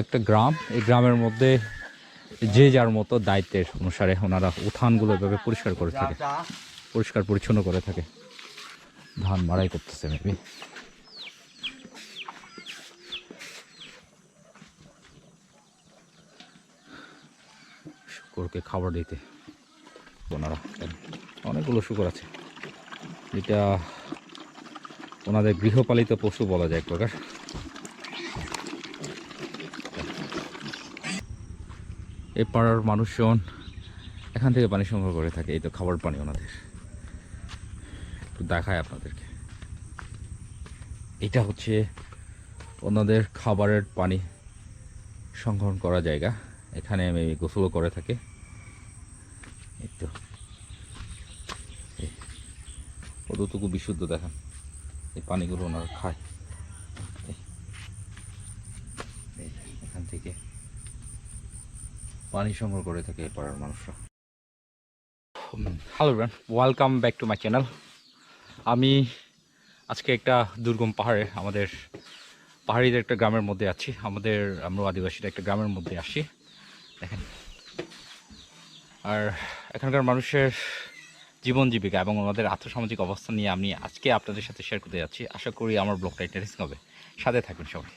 একটা গ্রাম, এই গ্রামের মধ্যে যে যার মতো দায়িত্বের অনুসারে ওনারা উঠানগুলো এভাবে পরিষ্কার করে থাকে, পরিষ্কার পরিচ্ছন্ন করে থাকে। ধান মারাই করতেছে মেবি শুকরকে খাবার দিতে ওনারা অনেকগুলো শুকর আছে। এটা ওনাদের গৃহপালিত পশু বলা যায় এক প্রকার। এই পাড়ার মানুষজন এখান থেকে পানি সংগ্রহ করে থাকে, এই তো খাবার পানি ওনাদের। একটু দেখায় আপনাদেরকে। এটা হচ্ছে ওনাদের খাবারের পানি সংগ্রহণ করা জায়গা। এখানে আমি গোসলও করে থাকে। এই তো। কতটুকু বিশুদ্ধ দেখান, এই পানিগুলো ওনারা খায় এই, এই, এখান থেকে পানি সংগ্রহ করে থাকে পাড়ার মানুষরা। Hello bran welcome back to my channel আমি আজকে একটা দুর্গম পাহাড়ে, আমাদের পাহাড়িদের একটা গ্রামের মধ্যে আছি। আমাদের আমরা আদিবাসীরা একটা গ্রামের মধ্যে আসি। দেখেন। আর এখানকার মানুষের জীবন জীবিকা এবং ওনাদের আর্থসামাজিক অবস্থা নিয়ে আমি আজকে আপনাদের সাথে শেয়ার করতে যাচ্ছি। আশা করি আমার ব্লগটা ইন্টারেস্টিং হবে। সাথে থাকবেন সবাই।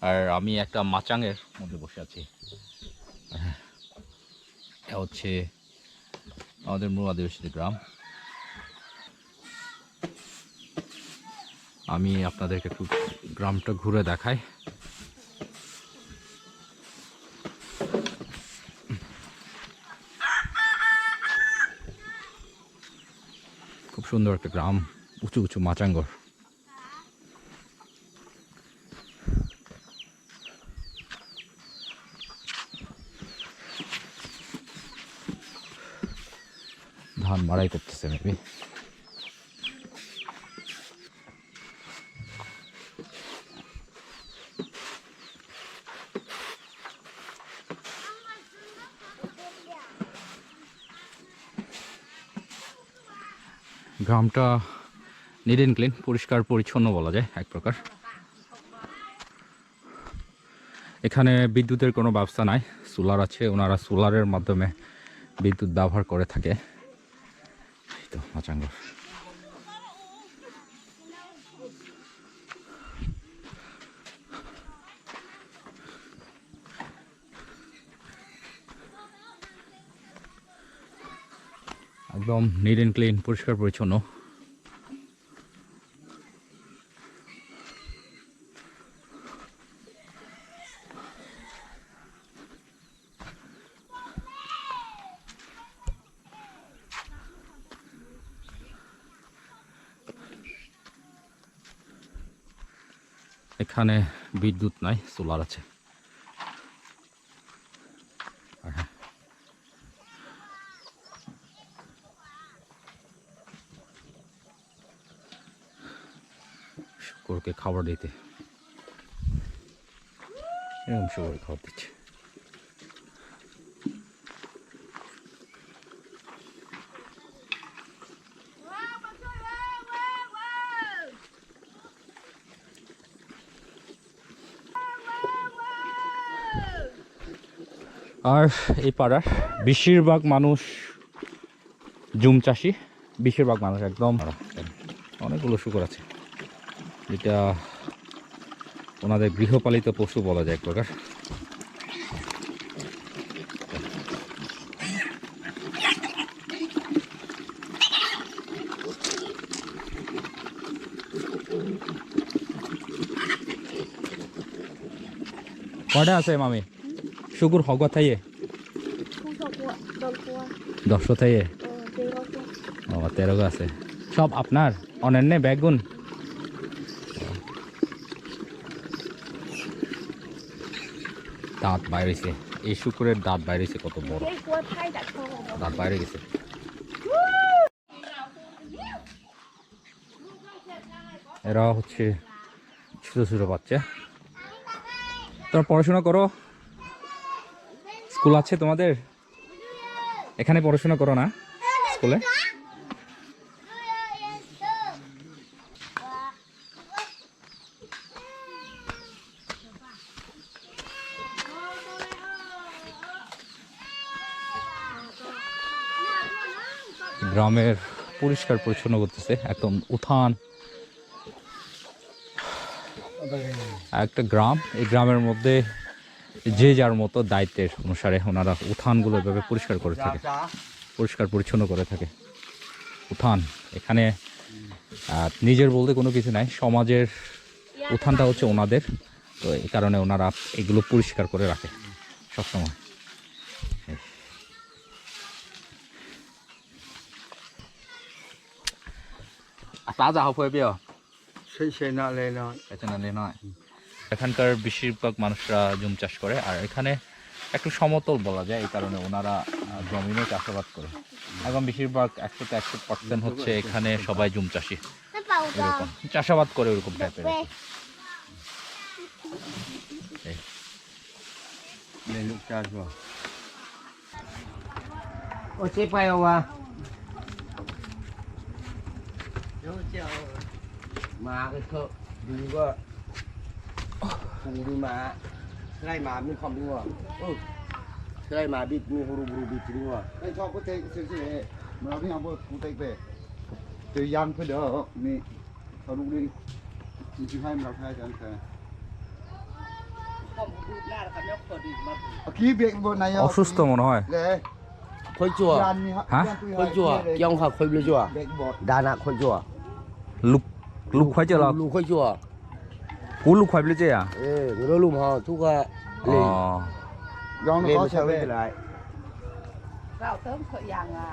আর আমি একটা মাচাঙের মধ্যে বসে আছি। এটা হচ্ছে আমাদের মূল আদিবাসীদের গ্রাম। আমি আপনাদেরকে একটু গ্রামটা ঘুরে দেখাই। খুব সুন্দর একটা গ্রাম, উঁচু উঁচু মাচাঙ্গর। ধান মারাই করতেছে মেবি গ্রামটা নিট অ্যান্ড ক্লিন, পরিষ্কার, পরিচ্ছন্ন বলা যায়, এক প্রকার। এখানে বিদ্যুতের কোনো ব্যবস্থা নাই। সোলার আছে, ওনারা সোলারের মাধ্যমে বিদ্যুৎ ব্যবহার করে থাকে। এই 맞장구 একদম নিট অ্যান্ড ক্লিন পরিষ্কার পরিচ্ছন্ন। এখানে বিদ্যুৎ নাই সোলার আছে। হ্যাঁ, শুকরকে খাবার দিতে। এরকম শুকুর খাবার দিচ্ছে। আর এই পাড়ার বেশিরভাগ মানুষ জুম চাষি বেশিরভাগ মানুষ একদম অনেকগুলো শুকর আছে। এটা ওনাদের গৃহপালিত পশু বলা যায় এক প্রকার। কটা আছে মামি? শুকুর হগা থাইয়ে 空手锅、热锅， দশশো থাইয়ে 嗯，这个锅。 ও তেরো গো আছে সব আপনার অনন্য বেগুন দাঁত বাইরেছে এই শুকুরের দাঁত বাইরেছে কত বড় 这锅太大坑了。 দাঁত বাইরে গেছে এরা হচ্ছে ছোট ছোট বাচ্চা তোমরা পড়াশোনা করো স্কুল আছে তোমাদের? এখানে পড়াশোনা করো না স্কুলে? গ্রামের পরিষ্কার পরিচ্ছন্ন করতেছে, একদম উঠান। একটা গ্রাম, এই গ্রামের মধ্যে যে যার মতো দায়িত্বের অনুসারে ওনারা উঠানগুলো এভাবে পরিষ্কার করে থাকে। পরিষ্কার পরিচ্ছন্ন করে থাকে। উঠান এখানে নিজের বলতে কোনো কিছু নাই সমাজের উঠানটা হচ্ছে ওনাদের। তো এই কারণে ওনারা এগুলো পরিষ্কার করে রাখে সবসময়। তাজা হবে সেই সেই না নয়। এটা নয়। এখানকার বেশিরভাগ মানুষরা জুম চাষ করে আর এখানে একটু সমতল বলা যায় এই কারণে ওনারা জমিনে চাষাবাদ করে। এবং বেশিরভাগ একশোতে একশো পার্সেন্ট হচ্ছে এখানে সবাই জুম চাষি। এরকম। চাষাবাদ করে ওরকম টাইপের ও চেপায় 25 selain mami kom ni wah oh selain mabit ni huru huru bit ni wah eh cok kau take sih sih mami apa kau take pe tu yang pun dah ni kalau ni ni cuma hai mereka hai jangan kau ขี้เบียกบนนาย অসুস্থ মনে হয় เลยคอยจั่ว ยันนี่ฮะฮะ คนจั่วเกี่ยงหักคนเรือจั่วเบียกบด ดานะคนจั่ว ลุกลุกควายเจอหรอลูกคอยจั่ว กูลุกควายไปเลยเจ้า เออเราลูกฮะทุกก็ อ๋ เล อย ยอง เล่น ก็ ไม่ ใช่ ใช่ เว้ ไม่ ย เป็นไร Rau tớm khởi yang à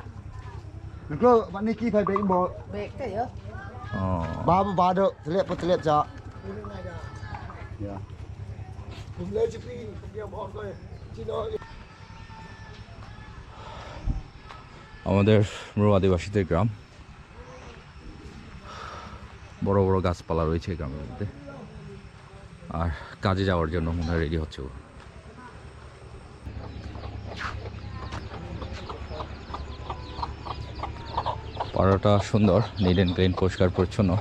แล้วก็วันนี้กี่ไผเบกบอด bệ cái gì อ๋อบ าบาเด้อเสลียบเสลียบจ้ะอย่า ผมเลยจะปีนผมเดียวพอเลยจีโน่ আমাদের মরু আদিবাসীদের গ্রাম বড় বড় গাছপালা রয়েছে এই গ্রামের মধ্যে আর কাজে যাওয়ার জন্য মনে হয় রেডি হচ্ছে পাড়াটা সুন্দর নিড অ্যান্ড ক্লিন পরিষ্কার, পরিচ্ছন্ন।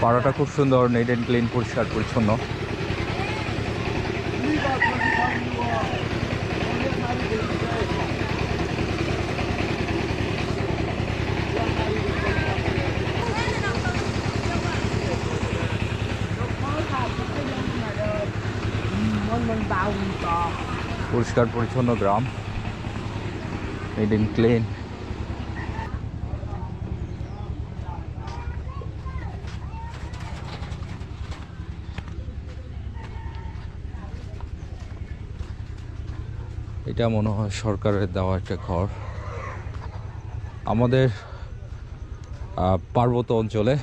পাড়াটা খুব সুন্দর নেট অ্যান্ড ক্লিন পরিষ্কার পরিচ্ছন্ন। পরিষ্কার পরিচ্ছন্ন গ্রাম। নিড অ্যান্ড ক্লিন এটা মনে হয় সরকারের দেওয়া একটা ঘর। আমাদের পার্বত্য অঞ্চলে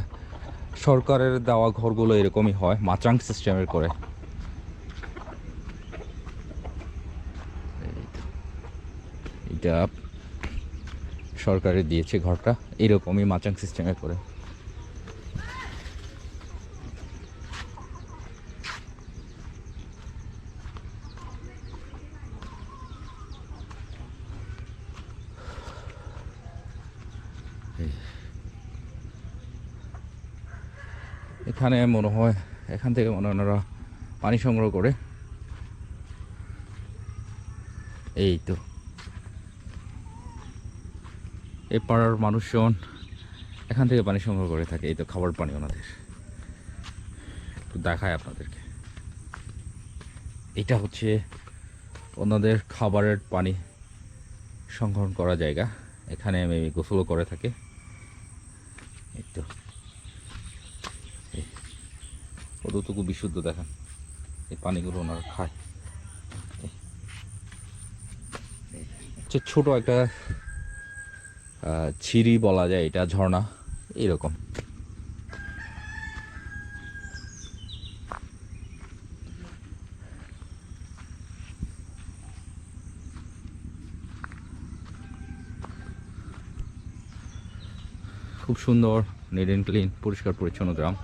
সরকারের দেওয়া ঘরগুলো এরকমই হয় মাচাং সিস্টেমের করে। এটা সরকারে দিয়েছে ঘরটা, এরকমই মাচাং সিস্টেমে করে। এখানে মনে হয়, এখান থেকে মনে ওনারা পানি সংগ্রহ করে। এই তো। এই পাড়ার মানুষজন এখান থেকে পানি সংগ্রহ করে থাকে, এই তো খাবার পানি ওনাদের। একটু দেখায় আপনাদেরকে। এটা হচ্ছে ওনাদের খাবারের পানি সংগ্রহণ করা জায়গা। এখানে আমি গোসলও করে থাকে। এই তো এই কতটুকু বিশুদ্ধ দেখান, এই পানিগুলো ওনারা খায়। হচ্ছে ছোট একটা ছিরি বলা যায় এটা, ঝর্ণা এইরকম খুব সুন্দর নিট অ্যান্ড ক্লিন পরিষ্কার, পরিচ্ছন্ন গ্রাম।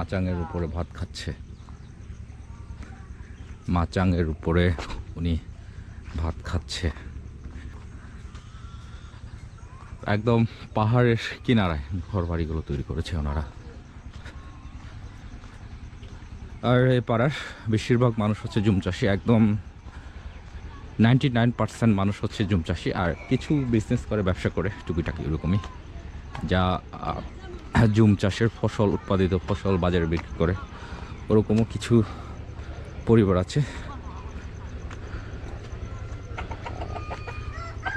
মাচাঙের উপরে ভাত খাচ্ছে। মাচাঙের উপরে উনি ভাত খাচ্ছে। একদম পাহাড়ের কিনারায় ঘর বাড়িগুলো তৈরি করেছে ওনারা। আর এই পাড়ার বেশিরভাগ মানুষ হচ্ছে জুম চাষি, একদম নাইনটি নাইন পার্সেন্ট মানুষ হচ্ছে জুম চাষি, আর কিছু বিজনেস করে, ব্যবসা করে, টুকিটাকি এরকমই যা জুম চাষের ফসল উৎপাদিত ফসল বাজারে বিক্রি করে। ওরকমও কিছু পরিবার আছে।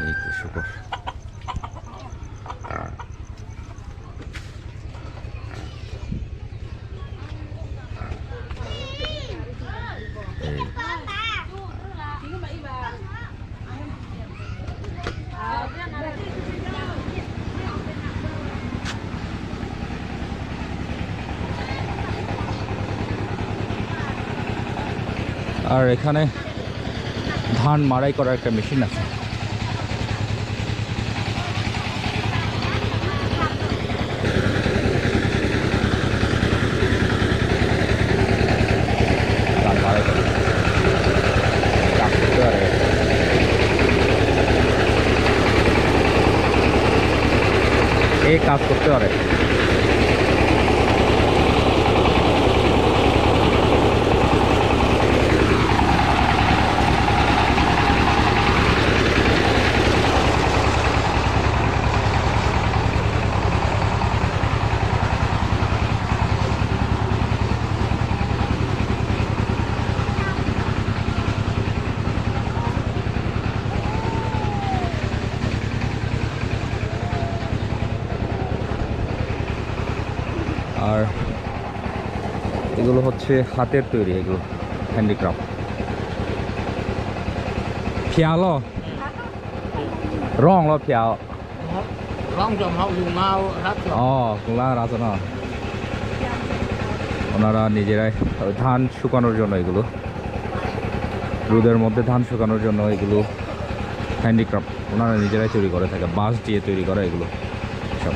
এই তো আর এখানে ধান মাড়াই করার একটা মেশিন আছে। কাজ করতে পারে এই কাজ করতে পারে আর এগুলো হচ্ছে হাতের তৈরি এগুলো হ্যান্ডিক্রাফ্ট ফিয়াল? রং ল ফিয়াল। ওনারা নিজেরাই ধান শুকানোর জন্য এগুলো। রোদের মধ্যে ধান শুকানোর জন্য এগুলো হ্যান্ডিক্রাফ্ট ওনারা নিজেরাই তৈরি করে থাকে বাঁশ দিয়ে তৈরি করে এগুলো সব।